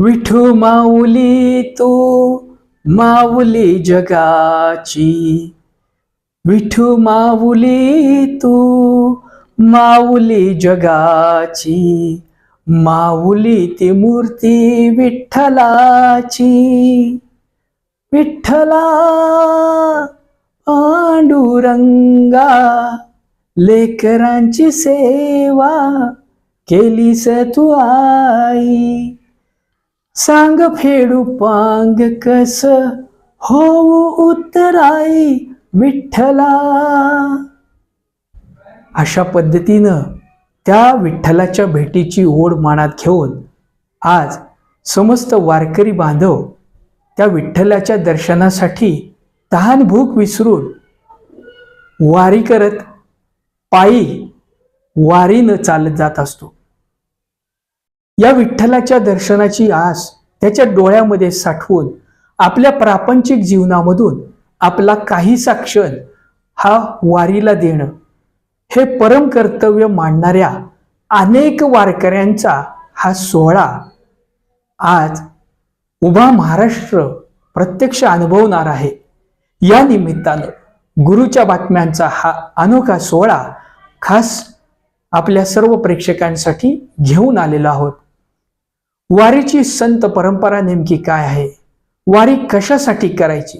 विठू माऊली तू माऊली जगाची. विठू माऊली तू माऊली जगाची. माऊली ती मूर्ती विठ्ठलाची. विठ्ठला पांडुरंगा लेकरांची सेवा केलीस तू आई. सांग फेडू पांग कस होऊ उत्तराई विठ्ठला. अशा पद्धतीनं त्या विठ्ठलाच्या भेटीची ओढ मानात घेऊन आज समस्त वारकरी बांधव त्या विठ्ठलाच्या दर्शनासाठी तहान भूक विसरून वारी करत पायी वारीनं चालत जात असतो. या विठ्ठलाच्या दर्शनाची आस त्याच्या डोळ्यामध्ये साठवून आपल्या प्रापंचिक जीवनामधून आपला काहीसा क्षण हा वारीला देणं. हे परम कर्तव्य मांडणाऱ्या अनेक वारकऱ्यांचा हा सोहळा आज उभा महाराष्ट्र प्रत्यक्ष अनुभवणार आहे. या निमित्तानं गुरुच्या बातम्यांचा हा अनोखा सोहळा खास आपल्या सर्व प्रेक्षकांसाठी घेऊन आलेलो आहोत. वारीची संत परंपरा नेमकी काय आहे? वारी कशासाठी करायची?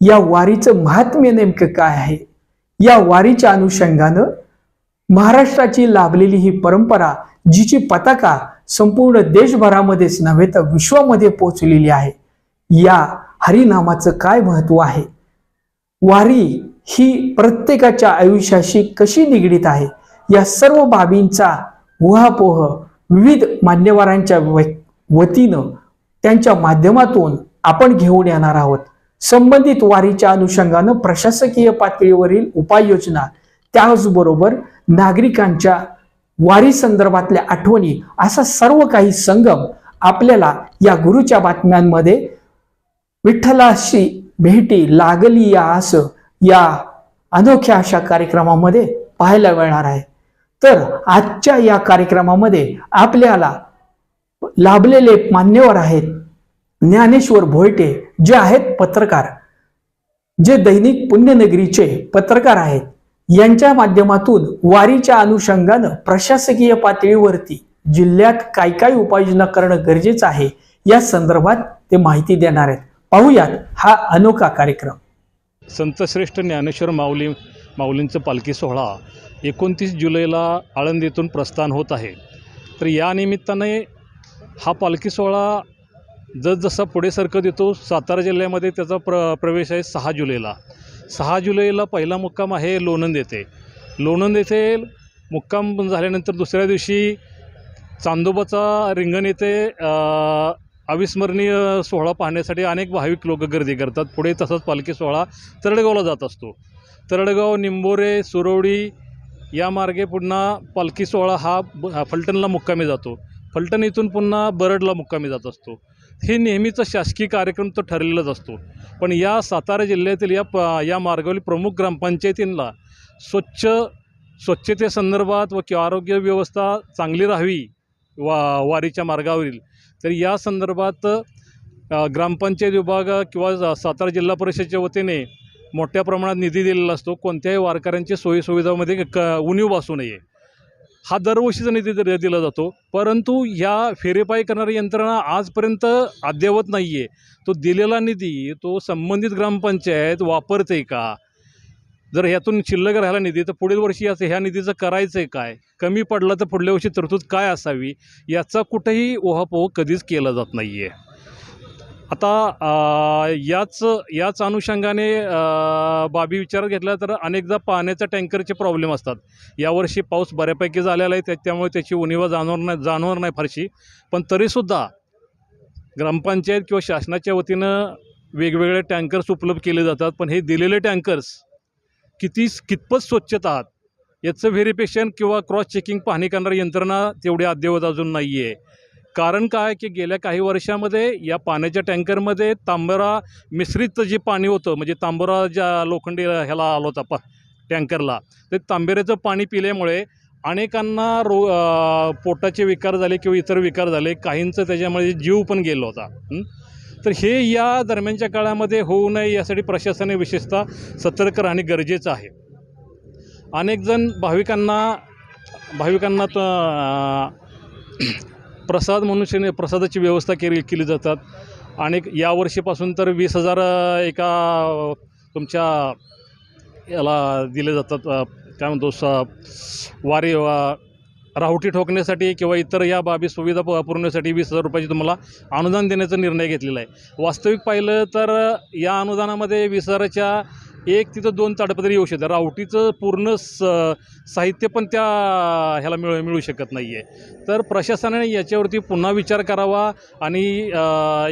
या वारीचं महात्म्य नेमकं काय आहे? या वारीच्या अनुषंगानं महाराष्ट्राची लाभलेली ही परंपरा जिची पताका संपूर्ण देशभरामध्येच नव्हे तर विश्वामध्ये पोचलेली आहे. या हरिनामाचं काय महत्त्व आहे? वारी ही प्रत्येकाच्या आयुष्याशी कशी निगडीत आहे? या सर्व बाबींचा उहापोह विविध मान्यवरांच्या व्यक्ती वतीनं त्यांच्या माध्यमातून आपण घेऊन येणार आहोत. संबंधित वारीच्या अनुषंगानं प्रशासकीय पातळीवरील उपाययोजना त्याचबरोबर नागरिकांच्या वारी संदर्भातल्या आठवणी असा सर्व काही संगम आपल्याला या गुरुच्या बातम्यांमध्ये विठ्ठलाशी भेटी लागली या असं या अनोख्या अशा कार्यक्रमामध्ये पाहायला मिळणार आहे. तर आजच्या या कार्यक्रमामध्ये आपल्याला लाभलेले मान्यवर आहेत. ज्ञानेश्वर भोयटे जे आहेत पत्रकार जे दैनिक पुण्यनगरीचे पत्रकार आहेत यांच्या माध्यमातून वारीच्या अनुषंगानं प्रशासकीय पातळीवरती जिल्ह्यात काय काय उपाययोजना करणं गरजेचं आहे या संदर्भात ते माहिती देणार आहेत. पाहूयात हा अनोखा कार्यक्रम. संतश्रेष्ठ ज्ञानेश्वर माऊली माऊलींचं पालखी सोहळा एकोणतीस जुलैला आळंदीतून प्रस्थान होत आहे. तर या निमित्ताने हा पालखी सोहळा जसजसा पुढे सरकत येतो सातारा जिल्ह्यामध्ये त्याचा प्र प्रवेश आहे सहा जुलैला. सहा जुलैला पहिला मुक्काम आहे लोणंद येथे. लोणंद येथे मुक्काम झाल्यानंतर दुसऱ्या दिवशी चांदोबाचा रिंगण येथे अविस्मरणीय सोहळा पाहण्यासाठी अनेक भाविक लोक गर्दी करतात. पुढे तसाच पालखी सोहळा तरडगावला जात असतो. तरडगाव निंबोरे सुरवडी या मार्गे पुन्हा पालखी सोहळा हा फलटणला मुक्कामी जातो. फलटण इथून पुन्हा बरडला मुक्कामी जात असतो. हे नेहमीचा शासकीय कार्यक्रम तो ठरलेलाच असतो. पण या सातारा जिल्ह्यातील या प या मार्गावरील प्रमुख ग्रामपंचायतींना स्वच्छ स्वच्छतेसंदर्भात व किंवा आरोग्य व्यवस्था चांगली राहावी वा वारीच्या मार्गावरील तर या संदर्भात ग्रामपंचायत विभाग किंवा सातारा जिल्हा परिषदेच्या वतीने मोठ्या प्रमाणात निधी दिलेला असतो. कोणत्याही वारकऱ्यांच्या सोयीसुविधामध्ये क उणीव असू नये. हा दरवर्षीचा निधी दर दिला जातो. परंतु या फेरेपाई करणारी यंत्रणा आजपर्यंत अद्ययावत नाही आहे तो दिलेला निधी तो संबंधित ग्रामपंचायत वापरते का? जर ह्यातून शिल्लक राहिला निधी तर पुढील वर्षी याचं ह्या निधीचं करायचं आहे काय? कमी पडला तर पुढल्या वर्षी तरतूद काय असावी? याचा कुठेही ओहापोह कधीच केला जात नाही आहे आता याच याच अनुषंगाने बाबी विचारात घेतल्या तर अनेकदा पाण्याच्या टँकरचे प्रॉब्लेम असतात. यावर्षी पाऊस बऱ्यापैकी झालेला आहे त्यामुळे त्याची उणीवा जाणवणार नाही जाणवणार नाही फारशी. पण तरीसुद्धा ग्रामपंचायत किंवा शासनाच्या वतीनं वेगवेगळे टँकर्स उपलब्ध केले जातात. पण हे दिलेले टँकर्स किती कितपत स्वच्छता आहात याचं व्हेरिफिकेशन किंवा क्रॉस चेकिंग पाहणी करणारी यंत्रणा तेवढी अद्ययावत अजून नाही आहे कारण काय की गेल्या काही वर्षामध्ये या पाण्याच्या टँकरमध्ये तांबरा मिश्रित जे पाणी होतं म्हणजे तांबरा ज्या लोखंडी ह्याला आला होता प टँकरला ते तांबेऱ्याचं पाणी पिल्यामुळे अनेकांना रो पोटाचे विकार झाले किंवा इतर विकार झाले काहींचं त्याच्यामध्ये जीव पण गेला होता. तर हे या दरम्यानच्या काळामध्ये होऊ नये यासाठी प्रशासनाने विशेषतः सतर्क राहणे गरजेचं आहे. अनेकजण भाविकांना भाविकांना तर प्रसाद मनुष्याने प्रसादाची व्यवस्था केली केली जातात. अनेक यावर्षीपासून तर वीस हजार एका तुमच्या याला दिले जातात काय म्हणतो स वारी राहुटी ठोकण्यासाठी किंवा इतर या बाबी सुविधा प पुरवण्यासाठी वीस हजार रुपयाची तुम्हाला अनुदान देण्याचा निर्णय घेतलेला आहे. वास्तविक पाहिलं तर या अनुदानामध्ये वीस हजाराच्या एक तिथं दोन ताडपत्री येऊ शकतात. रावटीचं पूर्ण स साहित्य पण त्या ह्याला मिळ मिळू शकत नाही आहे तर प्रशासनाने याच्यावरती पुन्हा विचार करावा आणि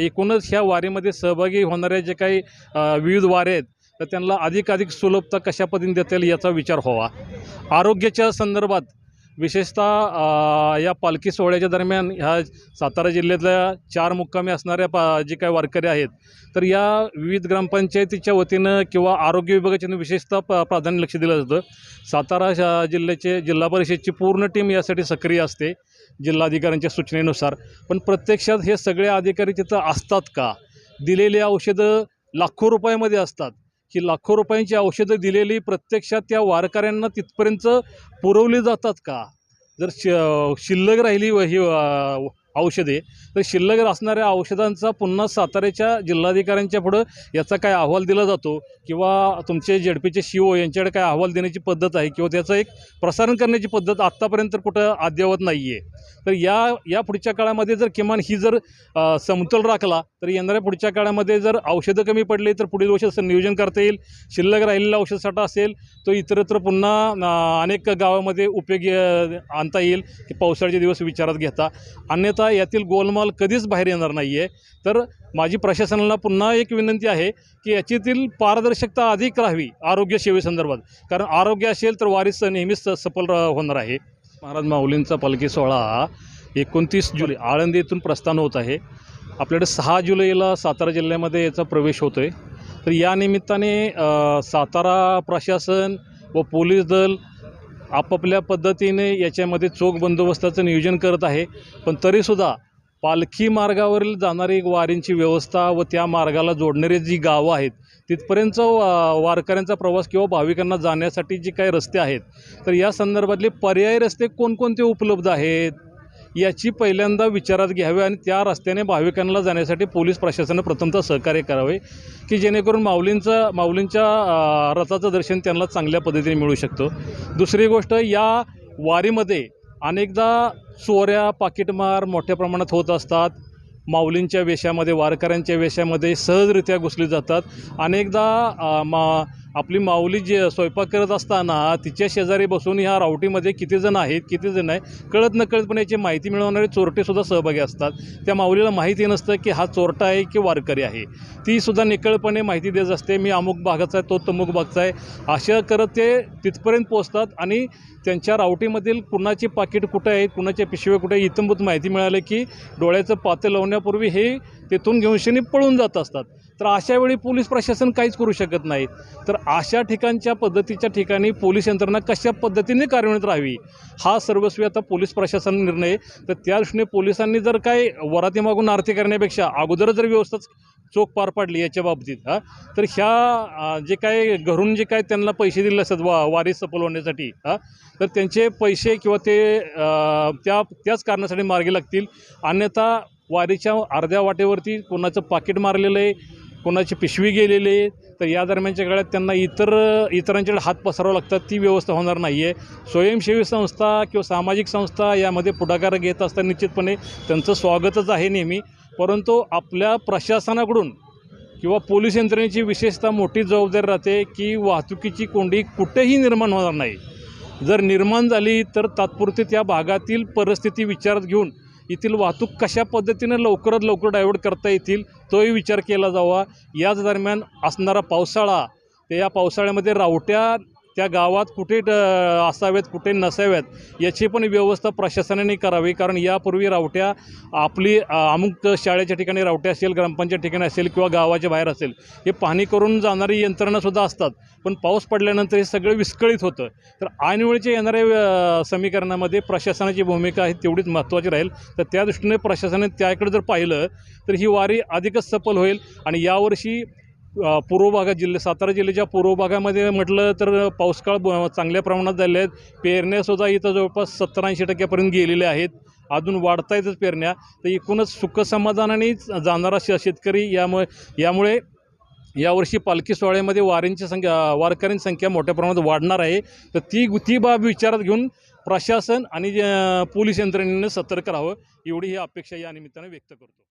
एकूणच ह्या वारीमध्ये सहभागी होणाऱ्या जे काही विविध वारे आहेत तर त्यांना अधिकाधिक सुलभता कशा पद्धतीने देता येईल याचा विचार व्हावा. आरोग्याच्या संदर्भात विशेषतः या पालखी सोहळ्याच्या दरम्यान ह्या सातारा जिल्ह्यातल्या चार मुक्कामी असणाऱ्या पा जे काही वारकरी आहेत तर या विविध ग्रामपंचायतीच्या वतीनं किंवा आरोग्य विभागाच्या विशेषतः प प्राधान्य लक्ष दिलं जातं. सातारा जिल्ह्याचे जिल्हा परिषदची पूर्ण टीम यासाठी सक्रिय असते जिल्हाधिकाऱ्यांच्या सूचनेनुसार. पण प्रत्यक्षात हे सगळे अधिकारी तिथं असतात का? दिलेली औषधं लाखो रुपयामध्ये असतात. ही लाखो रुपयांची औषधं दिलेली प्रत्यक्षात त्या वारकऱ्यांना तिथपर्यंत पुरवली जातात का? जर श शिल्लक राहिली व ही औषधे. तर शिल्लक असणाऱ्या औषधांचा पुन्हा साताऱ्याच्या जिल्हाधिकाऱ्यांच्या पुढं याचा काय अहवाल दिला जातो? किंवा तुमचे जेडपीचे सी ओ यांच्याकडे काय अहवाल देण्याची पद्धत आहे? किंवा त्याचं एक प्रसारण करण्याची पद्धत आत्तापर्यंत कुठं अद्ययावत नाही आहे तर या या पुढच्या काळामध्ये जर किमान ही जर समतोल राखला तर येणाऱ्या पुढच्या काळामध्ये जर औषधं कमी पडली तर पुढील वर्षी नियोजन करता येईल. शिल्लक राहिलेला औषधसाठा असेल तो इतरत्र पुन्हा अनेक गावामध्ये उपयोगी आणता येईल की पावसाळ्याचे दिवस विचारात घेता. अन्यथा यातील गोलमाल कधीच बाहेर येणार नाही आहे तर माझी प्रशासनाला पुन्हा एक विनंती आहे की याच्यातील पारदर्शकता अधिक राहावी आरोग्य सेवेसंदर्भात कारण आरोग्य असेल तर वारीस नेहमीच सफल होणार आहे. महाराज माऊलींचा पालखी सोहळा एकोणतीस जुलै आळंदी येथून प्रस्थान होत आहे. आपल्याकडे सहा जुलैला सातारा जिल्ह्यामध्ये याचा प्रवेश होतो आहे तर या निमित्ताने सातारा प्रशासन व पोलीस दल आपापल्या पद्धतीने याच्यामध्ये चोख बंदोबस्ताचं नियोजन करत आहे. पण तरीसुद्धा पालखी मार्गावरील जाणारी वारींची व्यवस्था व त्या मार्गाला जोडणारी जी गावं आहेत तिथपर्यंत वा वारकऱ्यांचा प्रवास किंवा भाविकांना जाण्यासाठी जी काही रस्ते आहेत तर या संदर्भातले पर्यायी रस्ते कोणकोणते उपलब्ध आहेत? याची पहिल्यांदा विचारात घ्यावी आणि त्या रस्त्याने भाविकांना जाण्यासाठी पोलीस प्रशासनानं प्रथमतः सहकार्य करावे की जेणेकरून माऊलींचं माऊलींच्या रथाचं दर्शन त्यांना चांगल्या पद्धतीने मिळू शकतं. दुसरी गोष्ट या वारीमध्ये अनेकदा चोऱ्या पाकिटमार मोठ्या प्रमाणात होत असतात. माऊलींच्या वेशामध्ये वारकऱ्यांच्या वेशामध्ये सहजरित्या घुसली जातात. अनेकदा मा आपली माऊली जे स्वयंपाक करत असताना तिच्या शेजारी बसून ह्या रावटीमध्ये किती जण आहेत किती जण आहे कळत नकळतपणे याची माहिती मिळवणारे चोरटेसुद्धा सहभागी असतात. त्या माऊलीला माहिती नसतं की हा चोरटा आहे की वारकरी आहे. तीसुद्धा निकळपणे माहिती देत असते मी अमुक भागाचा आहे तो तमुक भागचा आहे. अशा करत ते तिथपर्यंत पोहोचतात आणि त्यांच्या रावटीमधील कुणाची पाकिट कुठं आहेत कुणाच्या पिशव्या कुठे आहे इतंभूत माहिती मिळालं की डोळ्याचं पाते लावण्यापूर्वी हे तिथून घेऊन शनी पळून जात असतात. तर अशा वेळी पोलीस प्रशासन काहीच करू शकत नाही. तर अशा ठिकाणच्या पद्धतीच्या ठिकाणी पोलीस यंत्रणा कशा पद्धतीने कार्यान्वित राहावी हा सर्वस्वी आता पोलीस प्रशासन निर्णय. तर त्या दृष्टीने पोलिसांनी जर काय वराती मागून आरती करण्यापेक्षा अगोदरच जर व्यवस्थाच चोख पार पाडली याच्या बाबतीत हां तर ह्या जे काय घरून जे काय त्यांना पैसे दिले असतात वा वारी सफल होण्यासाठी हां तर त्यांचे पैसे किंवा ते त्या त्याच कारणासाठी मार्गी लागतील. अन्यथा वारीच्या अर्ध्या वाटेवरती कोणाचं पाकिट मारलेलं आहे कोणाची पिशवी गेलेली आहे तर या दरम्यानच्या काळात त्यांना इतर इतरांच्याकडे हात पसरावं लागतात ती व्यवस्था होणार नाही आहे स्वयंसेवी संस्था किंवा सामाजिक संस्था यामध्ये पुढाकार घेत असताना निश्चितपणे त्यांचं स्वागतच आहे नेहमी. परंतु आपल्या प्रशासनाकडून किंवा पोलीस यंत्रणेची विशेषतः मोठी जबाबदारी राहते की वाहतुकीची कोंडी कुठेही निर्माण होणार नाही. जर निर्माण झाली तर तात्पुरती त्या भागातील परिस्थिती विचारात घेऊन येथील वाहतूक कशा पद्धतीनं लवकरात लवकर डायव्हर्ट करता येतील तोही विचार केला जावा. याच दरम्यान असणारा पावसाळा ते या पावसाळ्यामध्ये रावट्या त्या गावात कुठे असावेत असाव्यात कुठे नसाव्यात याची पण व्यवस्था प्रशासनाने करावी. कारण यापूर्वी रावट्या आपली अमुक शाळेच्या ठिकाणी रावट्या असेल ग्रामपंचायत ठिकाणी असेल किंवा गावाच्या बाहेर असेल हे पाहणी करून जाणारी यंत्रणासुद्धा असतात. पण पाऊस पडल्यानंतर हे सगळं विस्कळीत होतं. तर ऐनवेळच्या येणाऱ्या समीकरणामध्ये प्रशासनाची भूमिका आहे तेवढीच महत्त्वाची राहील. तर त्या दृष्टीने प्रशासनाने त्याकडे जर पाहिलं तर ही वारी अधिकच सफल होईल. आणि यावर्षी पूर्व भागात जिल्हे सातारा जिल्ह्याच्या पूर्व भागामध्ये म्हटलं तर पाऊसकाळ ब- चांगल्या प्रमाणात झाले आहेत. पेरण्यासुद्धा इथं जवळपास सत्तर ऐंशी टक्क्यापर्यंत गेलेल्या आहेत. अजून वाढता येतच पेरण्या. तर एकूणच सुखसमाधानाने जाणारा श शेतकरी यामुळे यामुळे यावर्षी पालखी सोहळ्यामध्ये वारींची संख्या वारकऱ्यांची संख्या मोठ्या प्रमाणात वाढणार आहे. तर ती ती बाब विचारात घेऊन प्रशासन आणि पोलीस यंत्रणेनं सतर्क राहावं. एवढी ही अपेक्षा या निमित्ताने व्यक्त करतो.